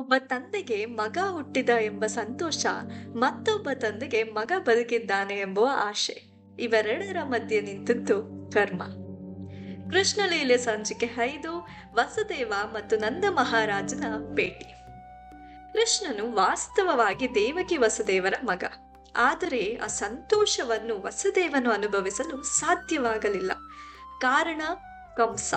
ಒಬ್ಬ ತಂದೆಗೆ ಮಗ ಹುಟ್ಟಿದ ಎಂಬ ಸಂತೋಷ ಮತ್ತೊಬ್ಬ ತಂದೆಗೆ ಮಗ ಬದುಕಿದ್ದಾನೆ ಎಂಬುವ ಆಶೆ. ಇವೆರಡರ ಮಧ್ಯೆ ನಿಂತದ್ದು ಕರ್ಮ. ಕೃಷ್ಣಲೀಲೆ ಸಂಚಿಕೆ ಐದು, ವಸುದೇವ ಮತ್ತು ನಂದ ಮಹಾರಾಜನ ಭೇಟಿ ಕೃಷ್ಣನು ವಾಸ್ತವವಾಗಿ ದೇವಕಿ ವಸುದೇವರ ಮಗ. ಆದರೆ ಆ ಸಂತೋಷವನ್ನು ವಸುದೇವನು ಅನುಭವಿಸಲು ಸಾಧ್ಯವಾಗಲಿಲ್ಲ. ಕಾರಣ ಕಂಸ.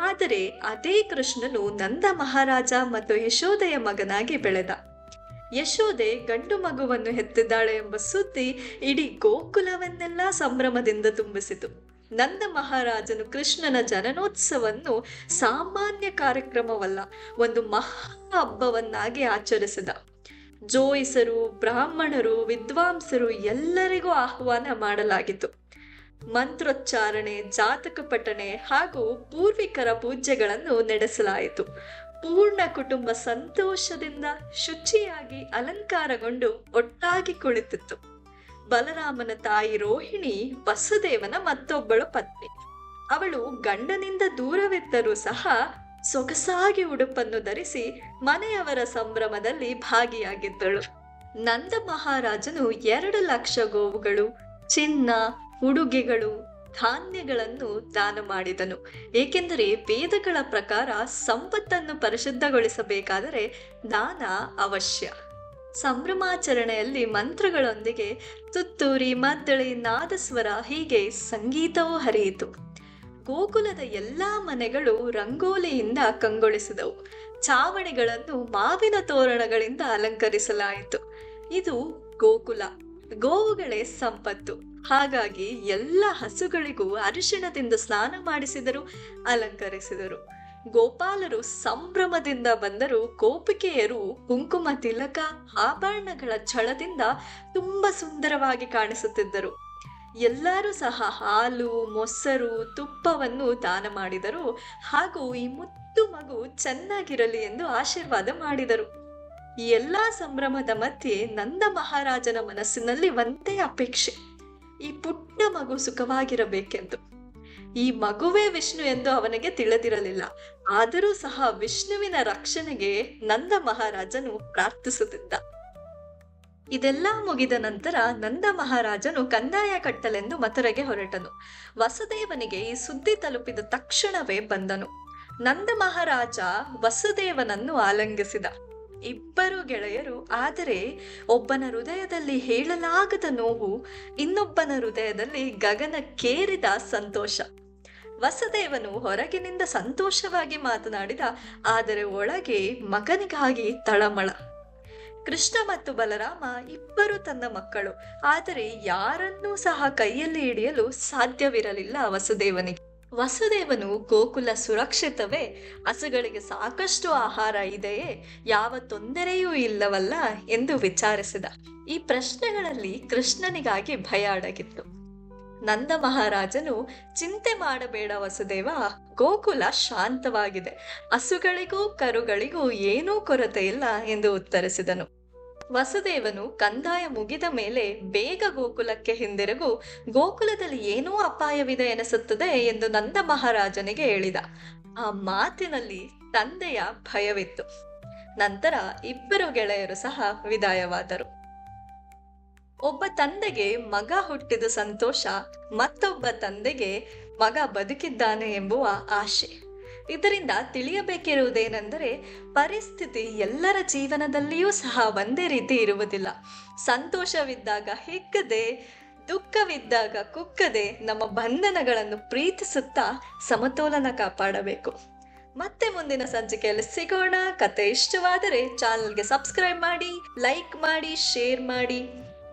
ಆದರೆ ಅದೇ ಕೃಷ್ಣನು ನಂದ ಮಹಾರಾಜ ಮತ್ತು ಯಶೋದೆಯ ಮಗನಾಗಿ ಬೆಳೆದ. ಯಶೋದೆ ಗಂಡು ಮಗುವನ್ನು ಹೆತ್ತಿದ್ದಾಳೆ ಎಂಬ ಸುದ್ದಿ ಇಡೀ ಗೋಕುಲವನ್ನೆಲ್ಲ ಸಂಭ್ರಮದಿಂದ ತುಂಬಿಸಿತು. ನಂದ ಮಹಾರಾಜನು ಕೃಷ್ಣನ ಜನನೋತ್ಸವವನ್ನು ಸಾಮಾನ್ಯ ಕಾರ್ಯಕ್ರಮವಲ್ಲ, ಒಂದು ಮಹಾ ಹಬ್ಬವನ್ನಾಗಿ ಆಚರಿಸಿದ. ಜೋಯಿಸರು, ಬ್ರಾಹ್ಮಣರು, ವಿದ್ವಾಂಸರು ಎಲ್ಲರಿಗೂ ಆಹ್ವಾನ ಮಾಡಲಾಗಿತ್ತು. ಮಂತ್ರೋಚ್ಚಾರಣೆ, ಜಾತಕ ಪಠಣೆ ಹಾಗೂ ಪೂರ್ವಿಕರ ಪೂಜೆಗಳನ್ನು ನಡೆಸಲಾಯಿತು. ಪೂರ್ಣ ಕುಟುಂಬ ಸಂತೋಷದಿಂದ ಶುಚಿಯಾಗಿ ಅಲಂಕಾರಗೊಂಡು ಒಟ್ಟಾಗಿ ಕುಳಿತಿತ್ತು. ಬಲರಾಮನ ತಾಯಿ ರೋಹಿಣಿ, ವಸುದೇವನ ಮತ್ತೊಬ್ಬಳು ಪತ್ನಿ. ಅವಳು ಗಂಡನಿಂದ ದೂರವಿದ್ದರೂ ಸಹ ಸೊಗಸಾಗಿ ಉಡುಪನ್ನು ಧರಿಸಿ ಮನೆಯವರ ಸಂಭ್ರಮದಲ್ಲಿ ಭಾಗಿಯಾಗಿದ್ದಳು. ನಂದ ಮಹಾರಾಜನು ಎರಡು ಲಕ್ಷ ಗೋವುಗಳು, ಚಿನ್ನ ಉಡುಗೆಗಳು, ಧಾನ್ಯಗಳನ್ನು ದಾನ ಮಾಡಿದನು. ಏಕೆಂದರೆ ವೇದಗಳ ಪ್ರಕಾರ ಸಂಪತ್ತನ್ನು ಪರಿಶುದ್ಧಗೊಳಿಸಬೇಕಾದರೆ ದಾನ ಅವಶ್ಯ. ಸಂಭ್ರಮಾಚರಣೆಯಲ್ಲಿ ಮಂತ್ರಗಳೊಂದಿಗೆ ತುತ್ತೂರಿ, ಮದ್ದಳೆ, ನಾದಸ್ವರ ಹೀಗೆ ಸಂಗೀತವೂ ಹರಿಯಿತು. ಗೋಕುಲದ ಎಲ್ಲಾ ಮನೆಗಳು ರಂಗೋಲಿಯಿಂದ ಕಂಗೊಳಿಸಿದವು. ಚಾವಣಿಗಳನ್ನು ಮಾವಿನ ತೋರಣಗಳಿಂದ ಅಲಂಕರಿಸಲಾಯಿತು. ಇದು ಗೋಕುಲ. ಗೋವುಗಳೇ ಸಂಪತ್ತು. ಹಾಗಾಗಿ ಎಲ್ಲ ಹಸುಗಳಿಗೂ ಅರಿಶಿಣದಿಂದ ಸ್ನಾನ ಮಾಡಿಸಿದರು, ಅಲಂಕರಿಸಿದರು. ಗೋಪಾಲರು ಸಂಭ್ರಮದಿಂದ ಬಂದರು. ಗೋಪಿಕೆಯರು ಕುಂಕುಮ, ತಿಲಕ ಆಭರಣಗಳ ಛಳದಿಂದ ತುಂಬಾ ಸುಂದರವಾಗಿ ಕಾಣಿಸುತ್ತಿದ್ದರು. ಎಲ್ಲರೂ ಸಹ ಹಾಲು, ಮೊಸರು, ತುಪ್ಪವನ್ನು ದಾನ ಮಾಡಿದರು. ಹಾಗೂ ಈ ಮುತ್ತು ಮಗು ಚೆನ್ನಾಗಿರಲಿ ಎಂದು ಆಶೀರ್ವಾದ ಮಾಡಿದರು. ಈ ಎಲ್ಲಾ ಸಂಭ್ರಮದ ಮಧ್ಯೆ ನಂದ ಮಹಾರಾಜನ ಮನಸ್ಸಿನಲ್ಲಿ ಒಂದೇ ಅಪೇಕ್ಷೆ. ಈ ಪುಟ್ಟ ಮಗು ಸುಖವಾಗಿರಬೇಕೆಂದು. ಈ ಮಗುವೇ ವಿಷ್ಣು ಎಂದು ಅವನಿಗೆ ತಿಳಿದಿರಲಿಲ್ಲ. ಆದರೂ ಸಹ ವಿಷ್ಣುವಿನ ರಕ್ಷಣೆಗೆ ನಂದ ಮಹಾರಾಜನು ಪ್ರಾರ್ಥಿಸುತ್ತಿದ್ದ. ಇದೆಲ್ಲ ಮುಗಿದ ನಂತರ ನಂದ ಮಹಾರಾಜನು ಕಂದಾಯ ಕಟ್ಟಲೆಂದು ಮಥುರೆಗೆ ಹೊರಟನು. ವಸುದೇವನಿಗೆ ಈ ಸುದ್ದಿ ತಲುಪಿದ ತಕ್ಷಣವೇ ಬಂದನು. ನಂದ ಮಹಾರಾಜ ವಸುದೇವನನ್ನು ಆಲಂಗಿಸಿದ. ಇಬ್ಬರು ಗೆಳೆಯರು, ಆದರೆ ಒಬ್ಬನ ಹೃದಯದಲ್ಲಿ ಹೇಳಲಾಗದ ನೋವು ಇನ್ನೊಬ್ಬನ ಹೃದಯದಲ್ಲಿ ಗಗನಕ್ಕೇರಿದ ಸಂತೋಷ. ವಸುದೇವನು ಹೊರಗಿನಿಂದ ಸಂತೋಷವಾಗಿ ಮಾತನಾಡಿದ, ಆದರೆ ಒಳಗೆ ಮಗನಿಗಾಗಿ ತಳಮಳ. ಕೃಷ್ಣ ಮತ್ತು ಬಲರಾಮ ಇಬ್ಬರು ತನ್ನ ಮಕ್ಕಳು, ಆದರೆ ಯಾರನ್ನೂ ಸಹ ಕೈಯಲ್ಲಿ ಹಿಡಿಯಲು ಸಾಧ್ಯವಿರಲಿಲ್ಲ ವಸುದೇವನಿಗೆ. ವಸುದೇವನು ಗೋಕುಲ ಸುರಕ್ಷಿತವೇ? ಹಸುಗಳಿಗೆ ಸಾಕಷ್ಟು ಆಹಾರ ಇದೆಯೇ? ಯಾವ ತೊಂದರೆಯೂ ಇಲ್ಲವಲ್ಲ ಎಂದು ವಿಚಾರಿಸಿದ. ಈ ಪ್ರಶ್ನೆಗಳಲ್ಲಿ ಕೃಷ್ಣನಿಗಾಗಿ ಭಯ ಅಡಗಿತ್ತು. ನಂದ ಮಹಾರಾಜನು, ಚಿಂತೆ ಮಾಡಬೇಡ ವಸುದೇವ, ಗೋಕುಲ ಶಾಂತವಾಗಿದೆ. ಹಸುಗಳಿಗೂ ಕರುಗಳಿಗೂ ಏನೂ ಕೊರತೆ ಇಲ್ಲ ಎಂದು ಉತ್ತರಿಸಿದನು. ವಸುದೇವನು ಕಂದಾಯ ಮುಗಿದ ಮೇಲೆ ಬೇಗ ಗೋಕುಲಕ್ಕೆ ಹಿಂದಿರುಗು, ಗೋಕುಲದಲ್ಲಿ ಏನೂ ಅಪಾಯವಿದೆ ಎನಿಸುತ್ತದೆ ಎಂದು ನಂದ ಮಹಾರಾಜನಿಗೆ ಹೇಳಿದ. ಆ ಮಾತಿನಲ್ಲಿ ತಂದೆಯ ಭಯವಿತ್ತು. ನಂತರ ಇಬ್ಬರು ಗೆಳೆಯರು ಸಹ ವಿದಾಯವಾದರು. ಒಬ್ಬ ತಂದೆಗೆ ಮಗ ಹುಟ್ಟಿದ ಸಂತೋಷ, ಮತ್ತೊಬ್ಬ ತಂದೆಗೆ ಮಗ ಬದುಕಿದ್ದಾನೆ ಎಂಬುವ ಆಶೆ. ಇದರಿಂದ ತಿಳಿಯಬೇಕಿರುವುದೇನೆಂದರೆ ಪರಿಸ್ಥಿತಿ ಎಲ್ಲರ ಜೀವನದಲ್ಲಿಯೂ ಸಹ ಒಂದೇ ರೀತಿ ಇರುವುದಿಲ್ಲ. ಸಂತೋಷವಿದ್ದಾಗ ಹಿಗ್ಗದೆ, ದುಃಖವಿದ್ದಾಗ ಕುಕ್ಕದೆ ನಮ್ಮ ಬಂಧನಗಳನ್ನು ಪ್ರೀತಿಸುತ್ತಾ ಸಮತೋಲನ ಕಾಪಾಡಬೇಕು. ಮತ್ತೆ ಮುಂದಿನ ಸಂಚಿಕೆಯಲ್ಲಿ ಸಿಗೋಣ. ಕತೆ ಇಷ್ಟವಾದರೆ ಚಾನಲ್ಗೆ ಸಬ್ಸ್ಕ್ರೈಬ್ ಮಾಡಿ, ಲೈಕ್ ಮಾಡಿ, ಶೇರ್ ಮಾಡಿ.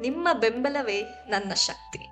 ನಿಮ್ಮ ಬೆಂಬಲವೇ ನನ್ನ ಶಕ್ತಿ.